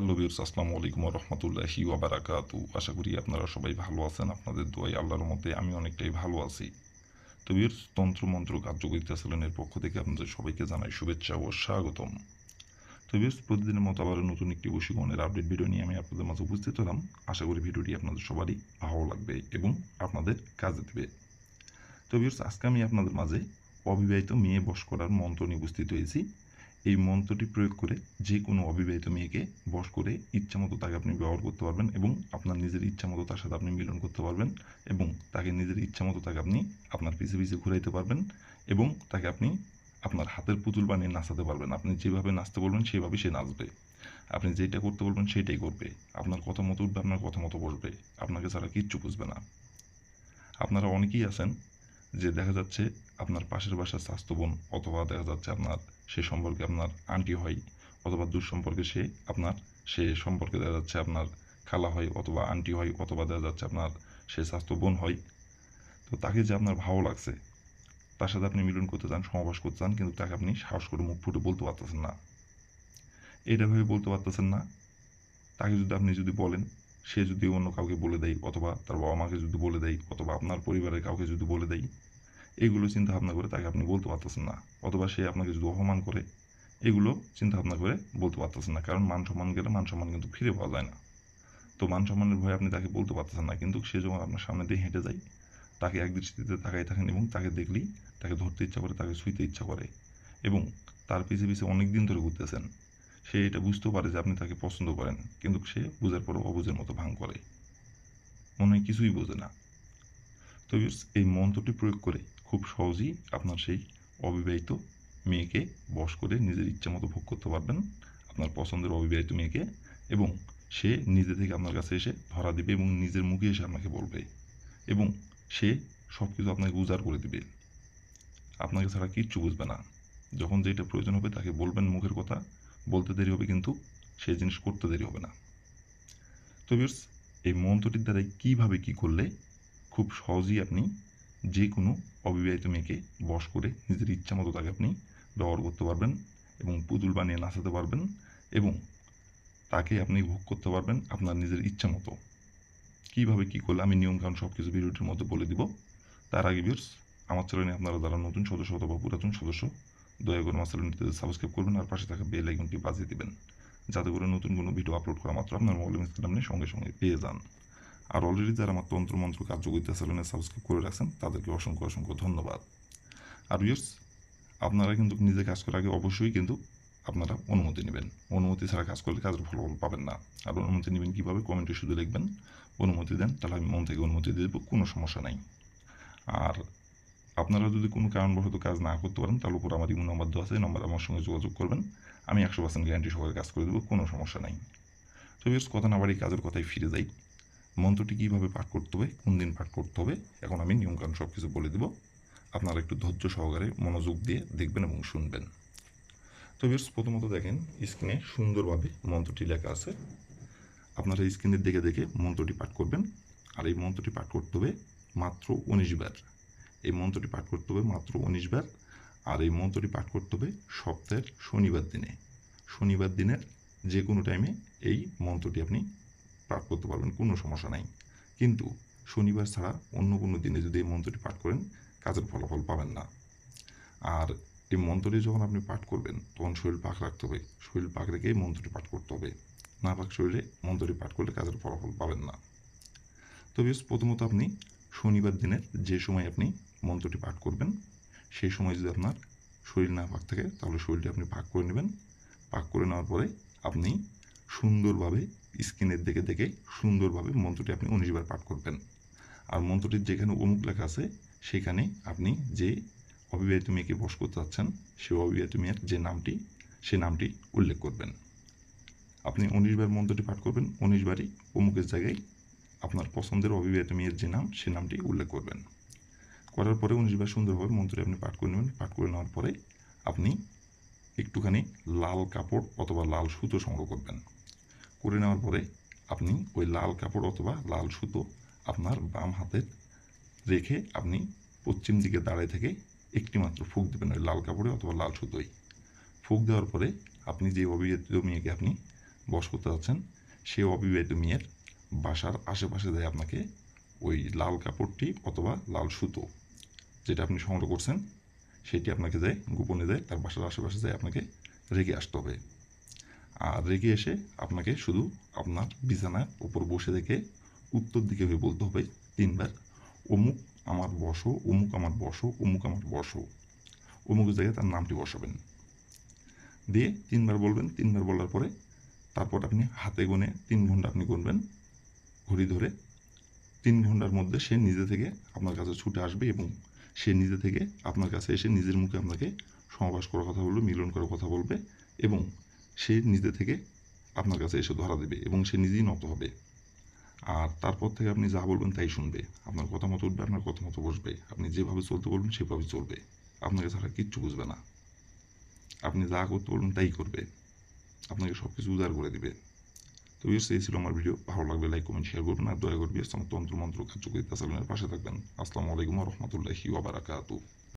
Hello বিউর্স আসসালামু আলাইকুম রহমতুল্লাহি ওবারাকাতু আশা করি আপনারা সবাই ভালো আছেন, আপনাদের দোয়াই আল্লাহর মধ্যে আমি অনেকটাই ভালো আছি। তো বিউর্স তন্ত্র মন্ত্র কার্যকরিতা চ্যানেলের পক্ষ থেকে আপনাদের সবাইকে জানাই শুভেচ্ছা ও স্বাগতম। তো বিউর্স প্রতিদিনের মতো আবার নতুন একটি বশীকরণের আপডেট ভিডিও নিয়ে আমি আপনাদের মাঝে উপস্থিত হলাম। আশা করি ভিডিওটি আপনাদের সবারই ভালো লাগবে এবং আপনাদের কাজে দেবে। তো বিউর্স আজকে আমি আপনাদের মাঝে অবিবাহিত মেয়ে বস করার মন্ত্র নিয়ে উপস্থিত হয়েছি। এই মন্ত্রটি প্রয়োগ করে যে কোনো অবিবাহিত মেয়েকে বশ করে ইচ্ছামতো তাকে আপনি ব্যবহার করতে পারবেন এবং আপনার নিজের ইচ্ছামতো তার সাথে আপনি মিলন করতে পারবেন এবং তাকে নিজের ইচ্ছামতো তাকে আপনি আপনার পিছে পিছে ঘুরাইতে পারবেন এবং তাকে আপনি আপনার হাতের পুতুল বানিয়ে নাচাতে পারবেন। আপনি যেভাবে নাচতে বলবেন, সেভাবে সে নাচবে। আপনি যেটা করতে বলবেন, সেটাই করবে। আপনার কথা মতো উঠবে, আপনার কথা মতো বসবে। আপনাকে ছাড়া কিচ্ছু বুঝবে না। আপনারা অনেকেই আছেন যে দেখা যাচ্ছে আপনার পাশের বাসার স্বাস্থ্য বোন অথবা দেখা যাচ্ছে আপনার সে সম্পর্কে আপনার আন্টি হয় অথবা দূর সম্পর্কে সে আপনার, সে সম্পর্কে দেখা যাচ্ছে আপনার খালা হয় অথবা আন্টি হয় অথবা দেখা যাচ্ছে আপনার সে স্বাস্থ্য বোন হয়। তো তাকে যে আপনার ভালো লাগছে, তার সাথে আপনি মিলন করতে চান সমাবাস করতে চান, কিন্তু তাকে আপনি সাহস করে মুখ ফুটে বলতে পারতেছেন না। এটা ভেবে বলতে পারতেছেন না। তাকে যদি আপনি যদি বলেন সে যদি অন্য কাউকে বলে দেয় অথবা তার বাবা মাকে যদি বলে দেয় অথবা আপনার পরিবারের কাউকে যদি বলে দেয় এইগুলো চিন্তা ভাবনা করে তাকে আপনি বলতে পারতেছেন না। অথবা সে আপনাকে যদি অপমান করে, এগুলো চিন্তা ভাবনা করে বলতে পারতেছেন না। কারণ মান সম্মান গেলে মান সম্মান কিন্তু ফিরে পাওয়া যায় না। তো মান সম্মানের ভয়ে আপনি তাকে বলতে পারতেছেন না। কিন্তু সে যখন আপনার সামনে দিয়ে হেঁটে যায়, তাকে এক দৃষ্টিতে তাকাই থাকেন এবং তাকে দেখলেই তাকে ধরতে ইচ্ছা করে, তাকে ছুঁইতে ইচ্ছা করে এবং তার পিছে পিছে অনেক দিন ধরে ঘুরতেছেন। সে এটা বুঝতেও পারে যে আপনি তাকে পছন্দ করেন, কিন্তু সে বুঝার পরও অবুঝের মতো ভাঙ করে। মনে হয় কিছুই বোঝে না। তো এই মন্ত্রটি প্রয়োগ করে খুব সহজেই আপনার সেই অবিবাহিত মেয়েকে বশ করে নিজের ইচ্ছা মতো ভোগ করতে পারবেন, আপনার পছন্দের অবিবাহিত মেয়েকে, এবং সে নিজে থেকে আপনার কাছে এসে ধরা দিবে এবং নিজের মুখে এসে আপনাকে বলবে, এবং সে সব কিছু আপনাকে উজাড় করে দিবে। আপনাকে ছাড়া কিচ্ছু বুঝবে না। যখন যেটা প্রয়োজন হবে তাকে বলবেন মুখের কথা বলতে দেরি হবে কিন্তু সেই জিনিস করতে দেরি হবে না। তো ভিউয়ার্স এই মন্ত্রটির দ্বারাই কীভাবে কী করলে খুব সহজেই আপনি যে কোনো অবিবাহিত মেয়েকে বশ করে নিজের ইচ্ছা মতো তাকে আপনি ব্যবহার করতে পারবেন এবং পুতুল বানিয়ে নাচাতে পারবেন এবং তাকে আপনি ভোগ করতে পারবেন আপনার নিজের ইচ্ছা মতো। কীভাবে কী করলে, আমি নিয়মকানুন সব কিছু ভিডিওটির মধ্যে বলে দিব। তার আগে ভিউয়ার্স আমার চ্যানেলে আপনারা যারা নতুন, সদস্য অথবা পুরাতন সদস্য দয়া করে আমার চ্যানেলটিতে সাবস্ক্রাইব করবেন আর পাশে থাকা বেল আইকনটি বাজিয়ে দিবেন, যাতে করে নতুন কোনো ভিডিও আপলোড করা মাত্র আপনার মোবাইল আপনি সঙ্গে সঙ্গে পেয়ে যান। আর অলরেডি যারা আমার তন্ত্র মন্ত্র কার্যকরিতা চ্যানেলে সাবস্ক্রাইব করে রাখছেন, তাদেরকে অসংখ্য অসংখ্য ধন্যবাদ। আর ভিউয়ার্স আপনারা কিন্তু নিজে কাজ করার আগে অবশ্যই কিন্তু আপনারা অনুমতি নেবেন। অনুমতি ছাড়া কাজ করলে কাজের ফলাফল পাবেন না। আর অনুমতি নেবেন কীভাবে? কমেন্টে শুধু লিখবেন। অনুমতি দেন, তাহলে আমি মন থেকে অনুমতি দিয়ে দেবো, কোনো সমস্যা নাই। আর আপনারা যদি কোনো কারণবশত কাজ না করতে পারেন, তাহলে উপর আমার ইমো নাম্বার দেওয়া আছে নাম্বারে আমার সঙ্গে যোগাযোগ করবেন। আমি একশো পার্সেন্ট গ্যারান্টি সহকারে কাজ করে দেবো, কোনো সমস্যা নাই। তো বেশ কথা না বাড়ি কাজের কথায় ফিরে যাই। মন্ত্রটি কীভাবে পাঠ করতে হবে, কোন দিন পাঠ করতে হবে, এখন আমি নিয়মকানুন সব কিছু বলে দেবো। আপনারা একটু ধৈর্য সহকারে মনোযোগ দিয়ে দেখবেন এবং শুনবেন। তো বেশ প্রথমত দেখেন স্ক্রিনে সুন্দরভাবে মন্ত্রটি লেখা আছে। আপনারা স্ক্রিনের দেখে দেখে মন্ত্রটি পাঠ করবেন। আর এই মন্ত্রটি পাঠ করতে হবে মাত্র উনিশ বার। এই মন্ত্রটি পাঠ করতে হবে মাত্র উনিশ বার, আর এই মন্ত্রটি পাঠ করতে হবে সপ্তাহের শনিবার দিনে। শনিবার দিনের যে কোনো টাইমে এই মন্ত্রটি আপনি পাঠ করতে পারবেন, কোনো সমস্যা নাই। কিন্তু শনিবার ছাড়া অন্য কোনো দিনে যদি এই মন্ত্রটি পাঠ করেন, কাজের ফলাফল পাবেন না। আর এই মন্ত্রটি যখন আপনি পাঠ করবেন, তখন শরীর পাক রাখতে হবে। শরীর পাক রেখে এই মন্ত্রটি পাঠ করতে হবে। না পাক শরীরে মন্ত্রটি পাঠ করলে কাজের ফলাফল পাবেন না। তবে প্রথমত আপনি শনিবার দিনের যে সময় আপনি মন্ত্রটি পাঠ করবেন। সেই সময় যদি আপনার শরীর না পাক থাকে, তাহলে শরীরটি আপনি পাক করে নেবেন। পাক করে নেওয়ার পরে আপনি সুন্দরভাবে স্ক্রিনের দেখে দেখে সুন্দরভাবে মন্ত্রটি আপনি উনিশবার পাঠ করবেন। আর মন্ত্রটির যেখানে অমুক লেখা আছে, সেখানে আপনি যে অবিবাহিত মেয়েকে বস করতে চাচ্ছেন সেই অবিবাহিত মেয়ের যে নামটি, সে নামটি উল্লেখ করবেন। আপনি উনিশবার মন্ত্রটি পাঠ করবেন উনিশবারই অমুকের জায়গায় আপনার পছন্দের অবিবাহিত মেয়ের যে নাম, সে নামটি উল্লেখ করবেন। করার পরে উনিশবার সুন্দরভাবে মন্ত্রটি আপনি পাঠ করে নেবেন। পাঠ করে নেওয়ার পরে আপনি একটুখানি লাল কাপড় অথবা লাল সুতো সংগ্রহ করবেন। করে নেওয়ার পরে আপনি ওই লাল কাপড় অথবা লাল সুতো আপনার বাম হাতের রেখে আপনি পশ্চিম দিকে দাঁড়ায় থেকে একটি মাত্র ফুক দেবেন ওই লাল কাপড়ে অথবা লাল সুতোয়। ফুক দেওয়ার পরে আপনি যে অবিবাহিত মেয়েকে আপনি বস করতে যাচ্ছেন সেই অবিবাহিত মেয়ের বাসার আশেপাশে যায় আপনাকে ওই লাল কাপড়টি অথবা লাল সুতো যেটা আপনি সংগ্রহ করছেন, সেটি আপনাকে যায় গোপনে যায় তার বাসার আশেপাশে যায় আপনাকে রেগে আসতে হবে। আর রেগে এসে আপনাকে শুধু আপনার বিছানার উপর বসে থেকে উত্তর দিকে হয়ে বলতে হবে তিনবার, অমুক আমার বসো, অমুক আমার বসো, অমুক আমার বসো। অমুক জায়গায় তার নামটি বসাবেন। দিয়ে তিনবার বলবেন, তিনবার বলার পরে তারপর আপনি হাতে গুনে তিন ঘণ্টা আপনি গুনবেন, ঘড়ি ধরে। তিন ঘণ্টার মধ্যে সে নিজে থেকে আপনার কাছে ছুটে আসবে এবং সে নিজে থেকে আপনার কাছে এসে নিজের মুখে আপনাকে সমাবেশ করার কথা বলবে, মিলন করার কথা বলবে এবং সে নিজে থেকে আপনার কাছে এসে ধরা দেবে এবং সে নিজেই নত হবে। আর তারপর থেকে আপনি যা বলবেন তাই শুনবে। আপনার কথা মতো উঠবে, আপনার কথা মতো বসবে। আপনি যেভাবে চলতে বলবেন, সেভাবে চলবে। আপনাকে ছাড়া কিচ্ছু বুঝবে না। আপনি যা করতে বলবেন তাই করবে। আপনাকে সব কিছু উদার করে দিবে। তো ইউস এই ছিল আমার ভিডিও ভালো লাগবে লাইক কমেন্ট শেয়ার করবেন আর দয়া করবে আমার তন্ত্র মন্ত্র কার্যকরিতা চ্যানেলের পাশে থাকবেন। আসসালামু আলাইকুম রহমতুল্লাহি ওবারাকাতু